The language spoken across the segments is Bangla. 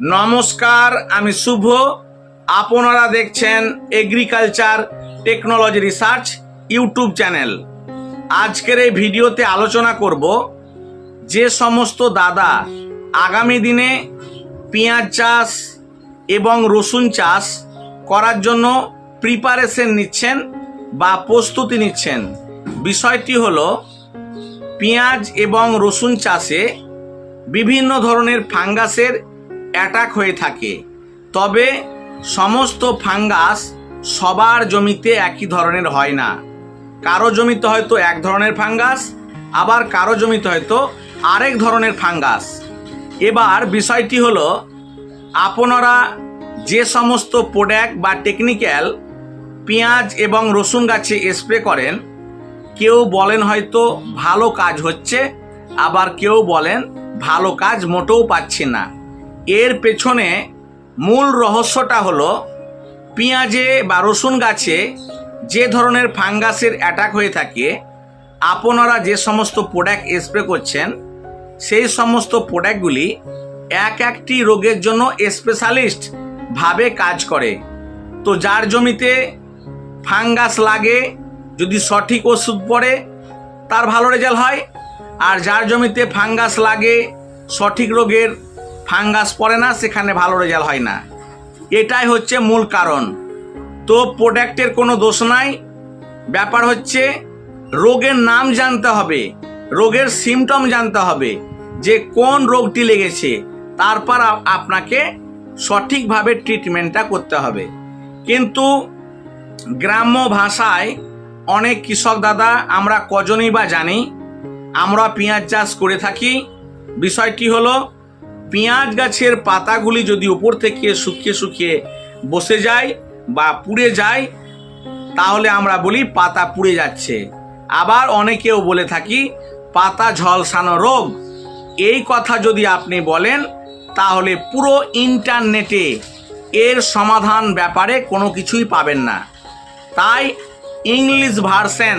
নমস্কার, আমি শুভ। আপনারা দেখছেন agriculture technology research YouTube channel আজকের এই ভিডিওতে আলোচনা করব যে সমস্ত দাদা আগামী দিনে পেঁয়াজ চাষ এবং রসুন চাষ করার জন্য প্রিপারেশন নিচ্ছেন বা প্রস্তুতি নিচ্ছেন। বিষয়টি হলো পেঁয়াজ এবং রসুন চাষে বিভিন্ন ধরনের ফাঙ্গাসের অ্যাটাক হয়ে থাকে। তবে সমস্ত ফাঙ্গাস সবার জমিতে একই ধরনের হয় না। কারও জমিতে হয়তো এক ধরনের ফাঙ্গাস, আবার কারও জমিতে হয়তো আরেক ধরনের ফাঙ্গাস। এবার বিষয়টি হলো, আপনারা যে সমস্ত প্রোডাক্ট বা টেকনিক্যাল পেঁয়াজ এবং রসুন গাছে স্প্রে করেন, কেউ বলেন হয়তো ভালো কাজ হচ্ছে, আবার কেউ বলেন ভালো কাজ মোটেও পাচ্ছি না। এর পেছনে মূল রহস্যটা হলো পেঁয়াজে বা রসুন গাছে যে ধরনের ফাঙ্গাসের অ্যাটাক হয়ে থাকে, আপনারা যে সমস্ত প্রোডাক্ট স্প্রে করছেন, সেই সমস্ত প্রোডাক্টগুলি এক একটি রোগের জন্য স্পেশালিস্ট ভাবে কাজ করে। তো যার জমিতে ফাঙ্গাস লাগে, যদি সঠিক ওষুধ পড়ে, তার ভালো রেজাল্ট হয়। আর যার জমিতে ফাঙ্গাস লাগে, সঠিক রোগের ফাঙ্গাস পড়ে না, সেখানে ভালো রেজাল্ট হয় না। এটাই হচ্ছে মূল কারণ। তো প্রোডাক্টের কোনো দোষ নাই। ব্যাপার হচ্ছে, রোগের নাম জানতে হবে। রোগের সিমটম জানতে হবে, যে কোন রোগটি লেগেছে। তারপর আপনাকে সঠিকভাবে ট্রিটমেন্টটা করতে হবে। কিন্তু গ্রাম্য ভাষায় অনেক কৃষক দাদা, আমরা কজনই বা জানি, আমরা পেঁয়াজ চাষ করে থাকি। বিষয়টি হলো পেঁয়াজ গাছের পাতাগুলি যদি উপর থেকে শুকিয়ে শুকিয়ে বসে যায় বা পুড়ে যায়, তাহলে আমরা বলি পাতা পুড়ে যাচ্ছে। আবার অনেকেও বলে থাকি, পাতা ঝলসানো রোগ। এই কথা যদি আপনি বলেন, তাহলে পুরো ইন্টারনেটে এর সমাধান ব্যাপারে কোনো কিছুই পাবেন না। তাই ইংলিশ ভার্সন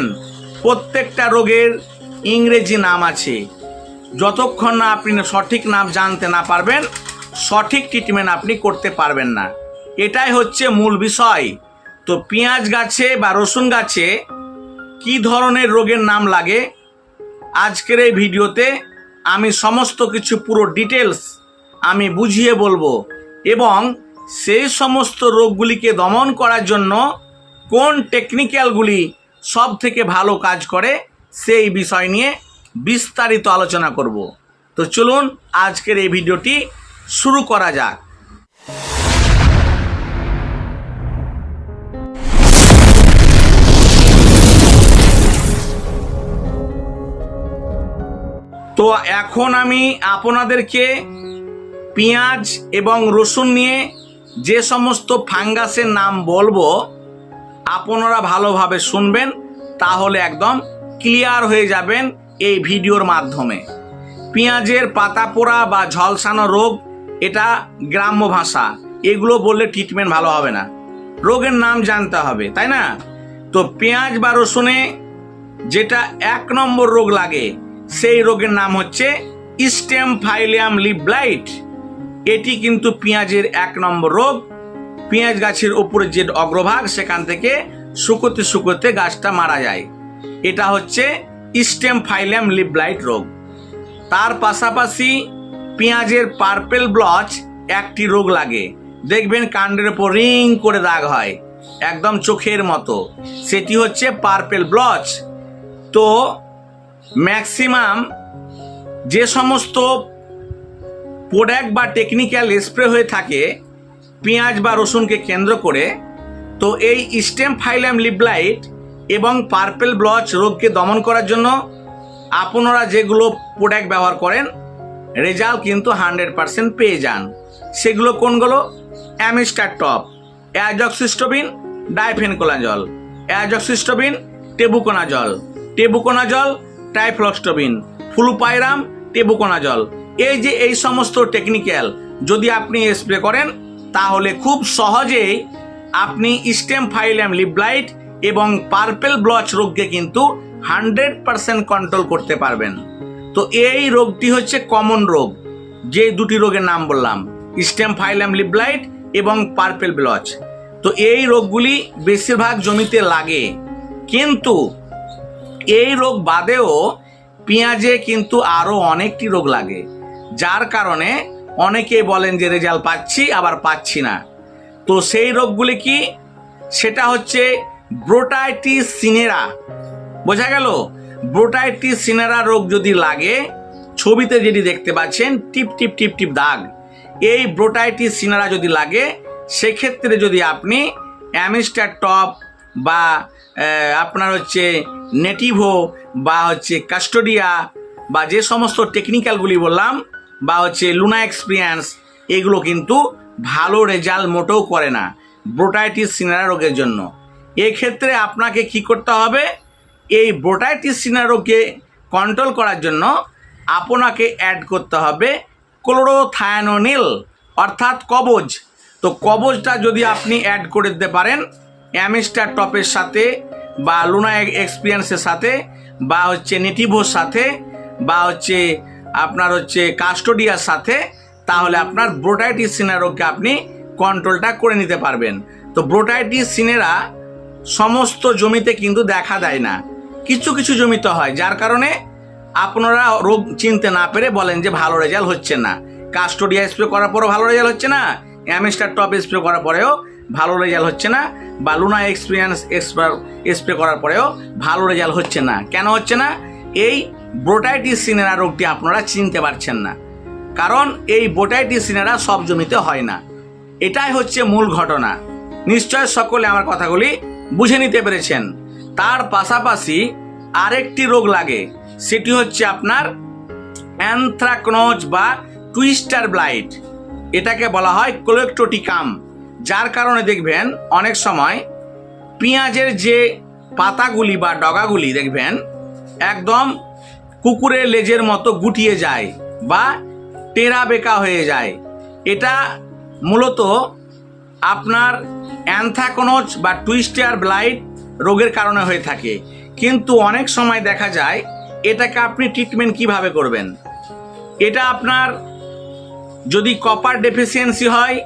প্রত্যেকটা রোগের ইংরেজি নাম আছে। যতক্ষণ না আপনি সঠিক নাম জানতে না পারবেন, সঠিক ট্রিটমেন্ট আপনি করতে পারবেন না। এটাই হচ্ছে মূল বিষয়। তো পেঁয়াজ গাছে বা রসুন গাছে কি ধরনের রোগের নাম লাগে? আজকের এই ভিডিওতে আমি সমস্ত কিছু পুরো ডিটেলস আমি বুঝিয়ে বলব এবং সেই সমস্ত রোগগুলিকে দমন করার জন্য কোন টেকনিক্যালগুলি সব থেকে ভালো কাজ করে সেই বিষয় নিয়ে বিস্তারিত আলোচনা করব। তো চলুন, আজকের এই ভিডিওটি শুরু করা যাক। তো এখন আমি আপনাদেরকে পেঁয়াজ এবং রসুন নিয়ে যে সমস্ত ফাঙ্গাসের নাম বলব, আপনারা ভালোভাবে শুনবেন, তাহলে একদম ক্লিয়ার হয়ে যাবেন। এই ভিডিওর মাধ্যমে। পেঁয়াজের পাতা পোড়া বা ঝলসানো রোগ, এটা গ্রাম্য ভাষা। এগুলো বললে ট্রিটমেন্ট ভালো হবে না। রোগের নাম জানতে হবে, তাই না? তো পেঁয়াজ বা রসুনে যেটা এক নম্বর রোগ লাগে, সেই রোগের নাম হচ্ছে স্টেম ফাইলিয়াম লিপ ব্লাইট এটি কিন্তু পেঁয়াজের এক নম্বর রোগ। পেঁয়াজ গাছের উপরে যে অগ্রভাগ, সেখান থেকে শুকোতে শুকোতে গাছটা মারা যায়। এটা হচ্ছে স্টেম ফাইলিয়াম লিপ ব্লাইট রোগ। তার পাশাপাশি পেঁয়াজের পার্পেল ব্লচ একটি রোগ লাগে। দেখবেন কাণ্ডের উপর রিং করে দাগ হয়, একদম চোখের মতো। সেটি হচ্ছে পার্পেল ব্লচ। তো ম্যাক্সিমাম যে সমস্ত প্রোডাক্ট বা টেকনিক্যাল স্প্রে হয়ে থাকে, পেঁয়াজ বা রসুনকে কেন্দ্র করে, তো এই স্টেম ফাইলাম লিবলাইট এবং পার্পেল ব্লচ রোগকে দমন করার জন্য আপনারা যেগুলো প্রোডাক্ট ব্যবহার করেন, রেজাল্ট কিন্তু হান্ড্রেড পারসেন্ট পেয়ে যান। সেগুলো কোনগুলো? Amistar top, azoxystrobin, difenoconazole, azoxystrobin, tebuconazole tebuconazole trifloxystrobin fluopyram tebuconazole. এই যে এই সমস্ত টেকনিক্যাল যদি আপনি স্প্রে করেন, তাহলে খুব সহজেই আপনি স্টেম ফাইলাম লিবলাইট এবং পার্পেল ব্লচ রোগকে কিন্তু হান্ড্রেড পারসেন্ট কন্ট্রোল করতে পারবেন। তো এই রোগটি হচ্ছে কমন রোগ। যে দুটি রোগের নাম বললাম স্টেম ফাইলাম লিবলাইট এবং পার্পেল ব্লচ তো এই রোগগুলি বেশিরভাগ জমিতে লাগে। কিন্তু এই রোগ বাদেও পেঁয়াজে কিন্তু আরও অনেকটি রোগ লাগে। যার কারণে অনেকে বলেন যে রেজাল্ট পাচ্ছি, আবার পাচ্ছি না। তো সেই রোগগুলি কি? সেটা হচ্ছে ব্রোটাইটিস সিনেরা। বোঝা গেল? ব্রোটাইটিস সিনেরা রোগ যদি লাগে, ছবিতে যেটি দেখতে পাচ্ছেন, টিপ টিপ টিপ টিপ দাগ। এই ব্রোটাইটিস সিনেরা যদি লাগে, সেক্ষেত্রে যদি আপনি অ্যামিস্টার টপ বা আপনার হচ্ছে নেটিভো বা হচ্ছে কাস্টোডিয়া বা যে সমস্ত টেকনিক্যালগুলি বললাম, বা হচ্ছে লুনা এক্সপিরিয়েন্স, এগুলো কিন্তু ভালো রেজাল্ট মোটেও করে না ব্রোটাইটিস সিনারা রোগের জন্য। এক্ষেত্রে আপনাকে কি করতে হবে? এই ব্রোটাইটিস সিনারোকে কন্ট্রোল করার জন্য আপনাকে অ্যাড করতে হবে ক্লোরোথায়ানোনিল অর্থাৎ কবজ। তো কবজটা যদি আপনি অ্যাড করে দিতে পারেন, অ্যামিস্টার টপের সাথে বা লুনা এক্সপিরিয়েন্সের সাথে বা হচ্ছে নেটিভোর সাথে বা হচ্ছে আপনার হচ্ছে কাস্টোডিয়ার সাথে, তাহলে আপনার ব্রোটাইটিস সিনারোকে আপনি কন্ট্রোলটা করে নিতে পারবেন। তো ব্রোটাইটিস সিনেরা সমস্ত জমিতে কিন্তু দেখা দেয় না। কিছু কিছু জমিতে হয়, যার কারণে আপনারা রোগ চিনতে না পেরে বলেন যে ভালো রেজাল্ট হচ্ছে না। কাস্টোডিয়া স্প্রে করার পরেও ভালো রেজাল্ট হচ্ছে না অ্যামিস্টার টপ স্প্রে করার পরেও ভালো রেজাল্ট হচ্ছে না, বা লুনা এক্সপিরিয়েন্স স্প্রে করার পরেও ভালো রেজাল্ট হচ্ছে না। কেন হচ্ছে না? এই ব্রোটাইটিস সিনেরা রোগটি আপনারা চিনতে পারছেন না। কারণ এই ব্রোটাইটিস সিনেরা সব জমিতে হয় না। এটাই হচ্ছে মূল ঘটনা। নিশ্চয় সকলে আমার কথাগুলি বুঝে নিতে পেরেছেন। তার পাশাপাশি আরেকটি রোগ লাগে, সেটি হচ্ছে আপনার অ্যানথ্রাকনোজ বা টুইস্টার ব্লাইট। এটাকে বলা হয় কোলেক্টোটিকাম, যার কারণে দেখবেন অনেক সময় পেঁয়াজের যে পাতাগুলি বা ডগাগুলি দেখবেন, একদম কুকুরের লেজের মতো গুটিয়ে যায় বা টেরা বেকা হয়ে যায়। এটা মূলত আপনার অ্যানথ্রাকোনোজ বা টুইস্টার ব্লাইট রোগের কারণে হয়ে থাকে। কিন্তু অনেক সময় দেখা যায়, এটাকে আপনি ট্রিটমেন্ট কীভাবে করবেন? এটা আপনার যদি কপার ডেফিসিয়েন্সি হয়,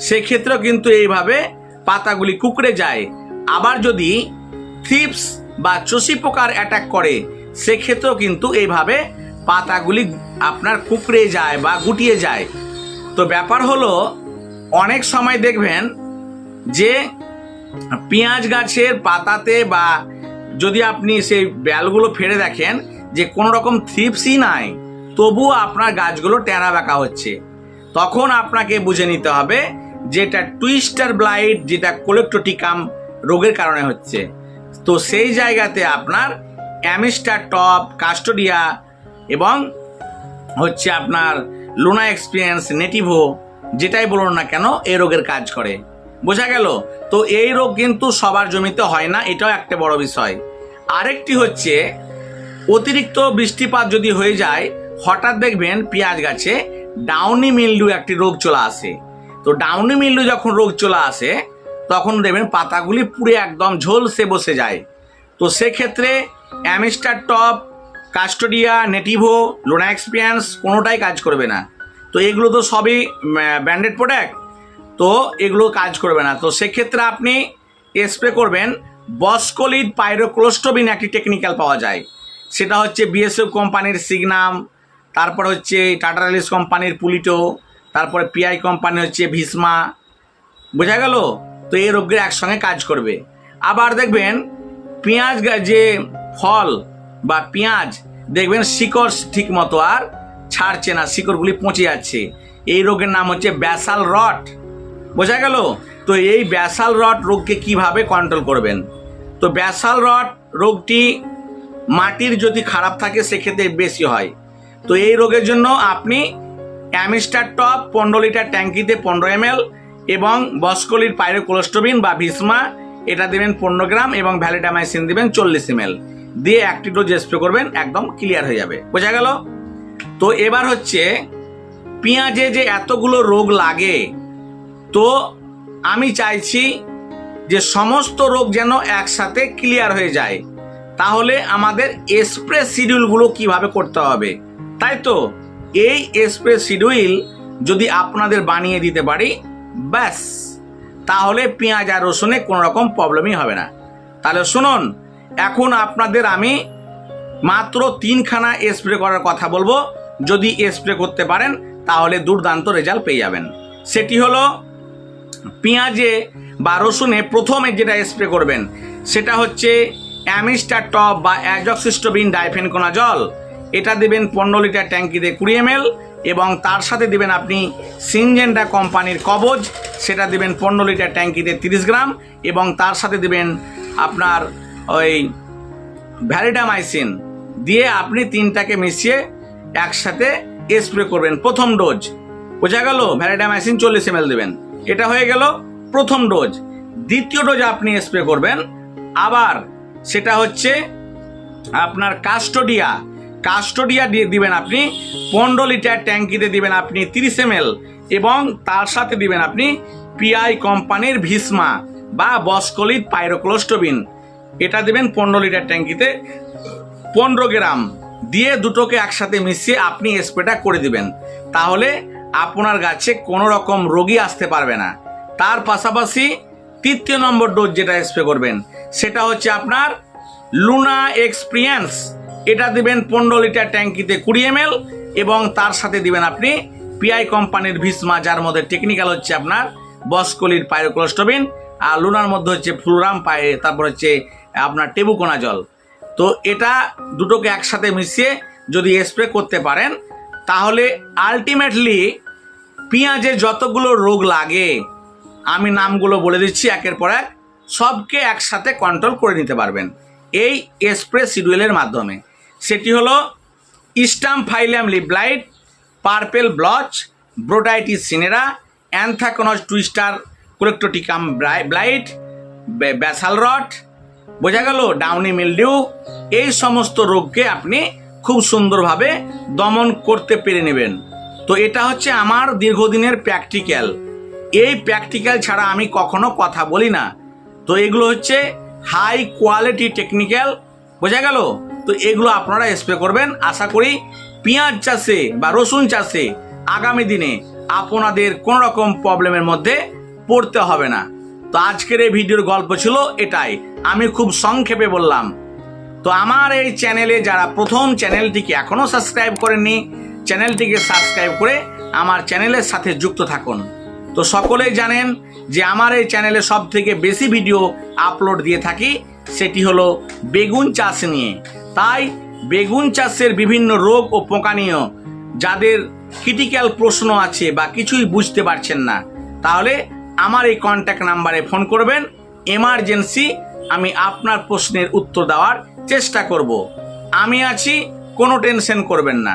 সেক্ষেত্রেও কিন্তু এইভাবে পাতাগুলি কুকড়ে যায়। আবার যদি থিপস বা চষি পোকার অ্যাটাক করে, সেক্ষেত্রেও কিন্তু এইভাবে পাতাগুলি আপনার কুকড়ে যায় বা গুটিয়ে যায়। তো ব্যাপার হলো, অনেক সময় দেখবেন যে পেঁয়াজ গাছের পাতাতে বা যদি আপনি সেই ব্যালগুলো ফেলে দেখেন যে কোনো রকম থ্রিপসই নাই, তবুও আপনার গাছগুলো টেরা বাঁকা হচ্ছে। তখন আপনাকে বুঝে নিতে হবে যেটা টুইস্টার ব্লাইট, যেটা কোলেক্টোটিকাম রোগের কারণে হচ্ছে। তো সেই জায়গাতে আপনার অ্যামিস্টার টপ, কাস্টোডিয়া এবং হচ্ছে আপনার লুনা এক্সপিরিয়েন্স, নেটিভো, যেটাই বলুন না কেন, এ রোগের কাজ করে। বোঝা গেল? তো এই রোগ কিন্তু সবার জমিতে হয় না, এটাও একটা বড় বিষয়। আরেকটি হচ্ছে, অতিরিক্ত বৃষ্টিপাত যদি হয়ে যায়, হঠাৎ দেখবেন পেঁয়াজ গাছে ডাউনি মিল্ডু একটি রোগ চলে আসে। তো ডাউনি মিল্ডু যখন রোগ চলে আসে, তখন দেখবেন পাতাগুলি পুড়ে একদম ঝলসে বসে যায়। তো সেক্ষেত্রে Amistar top, Custodia, Nativo, Luna Experience কোনোটাই কাজ করবে না। তো এগুলো তো সবই ব্র্যান্ডেড প্রোডাক্ট? তো এগুলো কাজ করবে না। তো সেক্ষেত্রে আপনি স্প্রে করবেন। বসকলিড পাইরোক্লোস্টোবিন একটি টেকনিক্যাল পাওয়া যায়। সেটা হচ্ছে বিএসএফ কোম্পানির সিগনাম, তারপর হচ্ছে টাটা কোম্পানির পুলিটো, তারপরে পিআই কোম্পানি হচ্ছে ভিসমা। বোঝা গেল? তো এই রোগের একসঙ্গে কাজ করবে। আবার দেখবেন, পেঁয়াজ যে ফল বা পেঁয়াজ, দেখবেন শিকড় ঠিক মতো আর ছাড়ছে না, শিকড়গুলি পচে যাচ্ছে। এই রোগের নাম হচ্ছে ব্যাসাল রট। বোঝা গেল? তো এই ব্যাসাল রট রোগকে কীভাবে কন্ট্রোল করবেন? তো ব্যাসাল রট রোগটি মাটির যদি খারাপ থাকে, সেক্ষেত্রে বেশি হয়। তো এই রোগের জন্য আপনি অ্যামিস্টার টপ পনেরো লিটার ট্যাঙ্কিতে পনেরো এম এবং বসকলির পাইরোকোলোস্টোবিন বা ভিসমা, এটা দেবেন পনেরো গ্রাম এবং ভ্যালিডামাইসিন দেবেন চল্লিশ এম দিয়ে একটি ডোজ স্প্রে করবেন, একদম ক্লিয়ার হয়ে যাবে। বোঝা গেল? তো এবার হচ্ছে, পেঁয়াজে যে এতগুলো রোগ লাগে তো আমি চাইছি যে সমস্ত রোগ যেন একসাথে ক্লিয়ার হয়ে যায়। তাহলে আমাদের স্প্রে শিডিউলগুলো কীভাবে করতে হবে? তাই তো? এই স্প্রে শিডিউল যদি আপনাদের বানিয়ে দিতে পারি, ব্যাস। তাহলে পেঁয়াজ আর রসুনে কোনো রকম প্রবলেমই হবে না। তাহলে শুনুন, এখন আপনাদের আমি মাত্র তিনখানা স্প্রে করার কথা বলব। যদি স্প্রে করতে পারেন, তাহলে দুর্দান্ত রেজাল্ট পেয়ে যাবেন। সেটি হলো পেঁয়াজে বা রসুনে প্রথমে যেটা স্প্রে করবেন, সেটা হচ্ছে অ্যামিস্টার টপ বা অ্যাজক্সিস্টোবিন ডাইফেনকোনা জল এটা দেবেন পনেরো লিটার ট্যাঙ্কিতে কুড়ি এম এবং তার সাথে দেবেন আপনি সিনজেন্ডা কোম্পানির কবজ, সেটা দিবেন পনেরো লিটার ট্যাঙ্কিতে তিরিশ গ্রাম এবং তার সাথে দেবেন আপনার ওই ভ্যালিডামাইসিন দিয়ে আপনি তিনটাকে মিশিয়ে একসাথে স্প্রে করবেন প্রথম ডোজ বোঝা গেল? ভ্যালিডামাইসিন চল্লিশ এম দেবেন। এটা হয়ে গেল প্রথম ডোজ। দ্বিতীয় ডোজ আপনি স্প্রে করবেন। আবার সেটা হচ্ছে আপনার কাস্টোডিয়া। কাস্টোডিয়া দিয়ে দিবেন আপনি পনেরো লিটার ট্যাঙ্কিতে দিবেন আপনি তিরিশ এম এবং তার সাথে দিবেন আপনি পিআই কোম্পানির ভিসমা বা বসকলিড পাইরোক্লোস্টোবিন। এটা দেবেন পনেরো লিটার ট্যাঙ্কিতে পনেরো গ্রাম। দিয়ে দুটোকে একসাথে মিশিয়ে আপনি স্প্রেটা করে দিবেন। তাহলে আপনার গাছে কোনো রকম রোগী আসতে পারবে না। তার পাশাপাশি তৃতীয় নম্বর ডোজ যেটা স্প্রে করবেন, সেটা হচ্ছে আপনার লুনা এক্সপিরিয়েন্স এটা দিবেন পনেরো লিটার ট্যাঙ্কিতে কুড়ি এম এবং তার সাথে দিবেন আপনি পিআই কোম্পানির ভিসমা যার মধ্যে টেকনিক্যাল হচ্ছে আপনার বসকলির পাইরোক্লোস্টোবিন আর লুনার মধ্যে হচ্ছে ফ্লুরাম পায়ে, তারপর হচ্ছে আপনার টেবুকোনা জল তো এটা দুটোকে একসাথে মিশিয়ে যদি স্প্রে করতে পারেন, তাহলে আলটিমেটলি পেঁয়াজে যতগুলো রোগ লাগে, আমি নামগুলো বলে দিচ্ছি একের পর এক, সবকে একসাথে কন্ট্রোল করে নিতে পারবেন। এই স্প্রে শিডিউলের মাধ্যমে। সেটি হলো stemphylium leaf blight purple blotch botrytis cinerea anthracnose twister colletotrichum blight basal rot বোঝা গেল? ডাউনি মিলডিউ এই সমস্ত রোগকে আপনি খুব সুন্দরভাবে দমন করতে পেরে নেবেন। তো এটা হচ্ছে আমার দীর্ঘদিনের প্র্যাকটিক্যাল এই প্র্যাকটিক্যাল ছাড়া আমি কখনো কথা বলি না। তো এগুলো হচ্ছে হাই কোয়ালিটি টেকনিক্যাল বোঝা গেল? তো এগুলো আপনারা স্প্রে করবেন। আশা করি পেঁয়াজ চাষে বা রসুন চাষে আগামী দিনে আপনাদের কোনো রকম প্রবলেমের মধ্যে পড়তে হবে না। তো আজকের এই ভিডিওর গল্প ছিল এটাই। আমি খুব সংক্ষেপে বললাম। তো আমার এই চ্যানেলে যারা প্রথম চ্যানেলটিকে এখনও সাবস্ক্রাইব করেননি চ্যানেলটিকে সাবস্ক্রাইব করে আমার চ্যানেলের সাথে যুক্ত থাকুন। তো সকলেই জানেন যে আমার এই চ্যানেলে সব থেকে বেশি ভিডিও আপলোড দিয়ে থাকি, সেটি হলো বেগুন চাষ নিয়ে। তাই বেগুন চাষের বিভিন্ন রোগ ও পোকা নিয়েও যাদের ক্রিটিক্যাল প্রশ্ন আছে বা কিছুই বুঝতে পারছেন না, তাহলে আমার এই কন্ট্যাক্ট নাম্বারে ফোন করবেন। এমার্জেন্সি, আমি আপনার প্রশ্নের উত্তর দেওয়ার চেষ্টা করব। আমি আছি, কোনো টেনশন করবেন না।